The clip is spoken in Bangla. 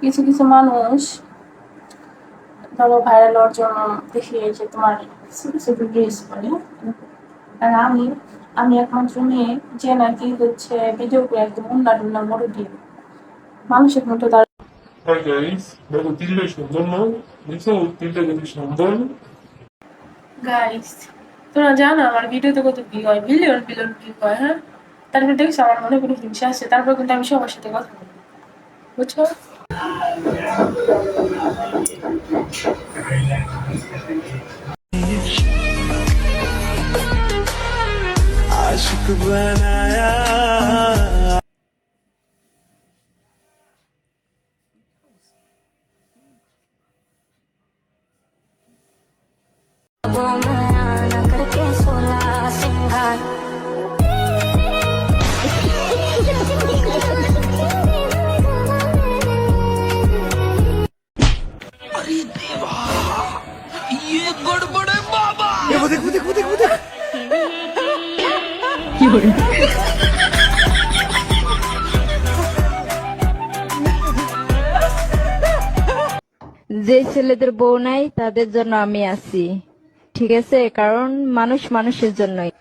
কিছু কিছু মানুষ ধরো ভাইরাল হওয়ার জন্য দেখি যে তোমার ড্রেস করে। আর আমি আমি একমাত্র মেয়ে যে নাকি হচ্ছে ভিডিও করে একদম উন্না টুন্না মোড়ে দিয়ে মানুষের মতো তার হাই গাইস দেখো তিলটা সুন্দর না দেখছ? তিলটা কিন্তু সুন্দর। গাইস তোমরা জানো আমার ভিডিওতে কত হয়? হয় হ্যাঁ? তারপর দেখছ আমার মনে কোনো হিংসা আছে তারপর কিন্তু আমি সবার সাথে কথা বলি। বুঝছ? आशिक बनाया ना देखो देखो देखो देखो देखो যে ছেলেদের বউ নাই তাদের জন্য আমি আছি ঠিক আছে কারণ মানুষ মানুষের জন্যই